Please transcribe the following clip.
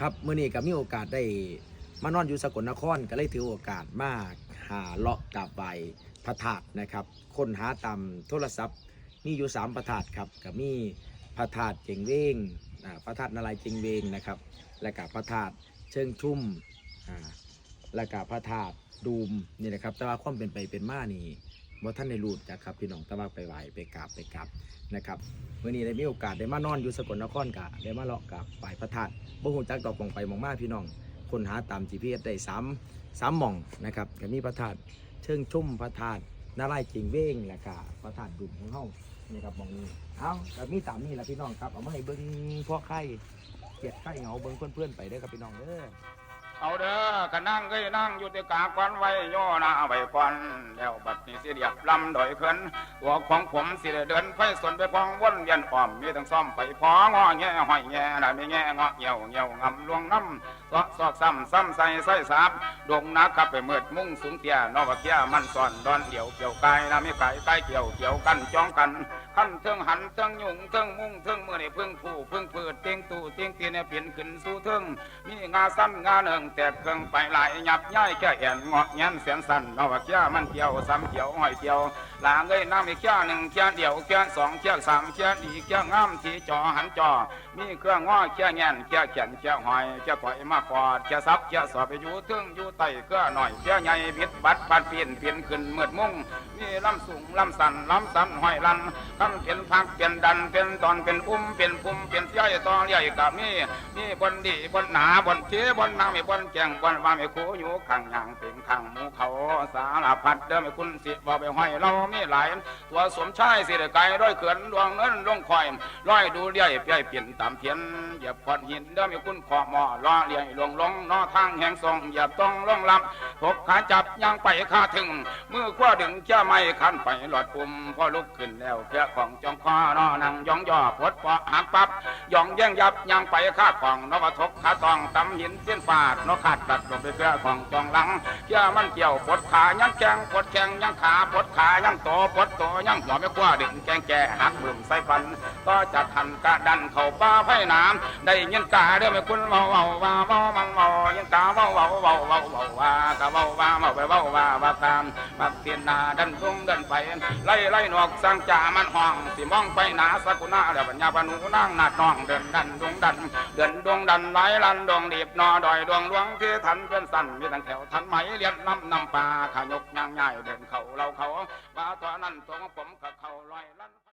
ครับเมื่อนี้ก็มีโอกาสได้มานอนอยู่สกลนครก็เลยถือโอกาสมาหาเลาะกราบไหวพระธาตุนะครับค้นหาตามโทรศัพท์มีอยู่สามพระธาตุครับก็มีพระธาตุเจงเวงอ่าพระธาตุนารายเจงเวงนะครับ และก็พระธาตุเชิงชุ่มและก็พระธาตุดูมนี่นะครับแต่ว่าความเป็นไปเป็นมานี่ ว่าท่านในรูดจากครับพี่น้องต่ว่าไปไหวไปกราบไปกราบนะครับเมื่อนี้ได้มีโอกาสได้มานอนอยู่สกลนครกะได้มาเลาะกับไหวพระธาตุบ่ฮู้จักดอกปองไปมองมาพี่น้องค้นหาตาม GPS ได้สามสามหม่องนะครับก็มีพระธาตุเชิงชุ่มพระธาตุนารายณ์เจงเวงและก็พระธาตุดุมของเฮานี่ครับมองนี้เอาก็มีตามนี้แหละพี่น้องครับเอามาให้เบิ่งพ่อไข่เกียดไข่เหงาเบิ่งเพื่อนๆไปเด้อครับพี่น้องเด้อ เอาเด้อก็นั่งก็นั่งอยู่ที่กางกวนไว้ย่อหน้าไว้ก่อนแล้วบัดนี้สิเดียบลำดอยขึ้นตัวของผมสิเดินไปสนไปพองวนเวียนอ้อมมีทั้งซ่อมไปพองอแง่ห้อยแง่ได้ไม่แง่งอเหี่ยวเหี่ยวงำลวงน้ำซอกซอกซ้ำซ้ำใส่ใส่สาบดงนักขับไปเมิดมุ่งสูงเตี้ยนอกเกี้ยมันซ่อนดอนเดี่ยวเกี่ยวกายนะมีไก่ไก่เกี่ยวเกี่ยวกันจ้องกันขั้นเทิงหันเทิงยุงเทิงมุ่งเทิงเมื่อนี่พึ่งผู้พึ่งเปิดเตียงตู้เตียงเตียนเนี่ยเปลี่ยนขึ้นสู่เทิงมีงาสั้นงาหนึ่งแต่เครื่องไปหลายหยับย่ายแค่แอนงอกเงี้ยนเสียนสั้นนอกเกี้ยมันเกี่ยวซ้ำเกี่ยวห้อยเกี่ยวลาเงยน้ำอีกเกี้ยหนึ่งเกี้ยเดียวเกี้ยสองเกี้ยสามเกี้ยดีเกี้ยงามที่จอหันจอมีเครื่องง้อเกี้ยแงนเกี้ยเขียนเกี้ยหอยเกี้ยข่อยมากอดเกี้ยซับเกี้ยสอบไปอยู่ทึ่งอยู่ไต่เกี้ยหน่อยเกี้ยใหญ่บิดบัดปัดเปลี่ยนเปลี่ยนขึ้นเมืดมุ่งมีลำสูงลำสันลำสันห้อยลันคำเป็นพักเป็นดันเป็นตอนเป็นอุ้มเป็นพุ่มเป็นย่อยตอใหญ่กับมีมีบนดีบนหนาบนเชบนนาไม่บนแจงบนว่าไม่คูอยู่ข้างยางเป็นข้างหมูเขาสารพัดเดิมไม่คุณสิบอกไปห้อยเรามีหลายตัวสมชายสิได้ไกลร้อยเขื่อนดวงเงินลงคอยร้อยดูเลี้ยเปียเปลี่ยนตามเทียนเหยียบขอดหินเดิมไม่คุณขอหมอล้อเลี้ยลงลงนอทางแห่งทรงเหยียบต้องลงลำทกขาจับย่างไปขาถึงมือขว้าดึงเจ้าไม่ขันไปหลอดปุ่มพอลุกขึ้นแล้วเครือของจองคอนอนังยองย่อพดปอหักปับย่องแย่งยับย่างไปข้าของนกทกขาตองตำหินเส้นฟาดนกขาดตัดลงไปเครือของจองหลังเจ้ามันเกี่ยวปดขายังแข้งปดแข้งยังขาปดขายังโตปดโตยังหัวไม่กว้าดึงแกงแก่หักเบิ่มใส่ฟัน ก็จะทันกระดันเข้าป้าไผ่น้ำได้ยินกาเด้อไม่คุณเมาเมาว่าเมามังเมายินกาเมาเมาเมาเมาเมาว่ากะเมาว่าเมาไปเมาว่าว่าตามบักเตียนนาดันลงดันไปไล่ไล่หนวกสังจ่ามันห้องสิมองไปหนาสกุณาแล้วปัญญาปนุนั่งหนาดน้องเดินดันดงดันเดินดวงดันไหลลันดวงดีบนอดอยดวงลวงที่ทันเป็นสันมีตั้งแถวทันไหมเรียนน้ำนำปลาขายกยางใหญ่เดินเขาเราเขาว่าตอนนั้นตัวของผมกับเขาลอยลั่น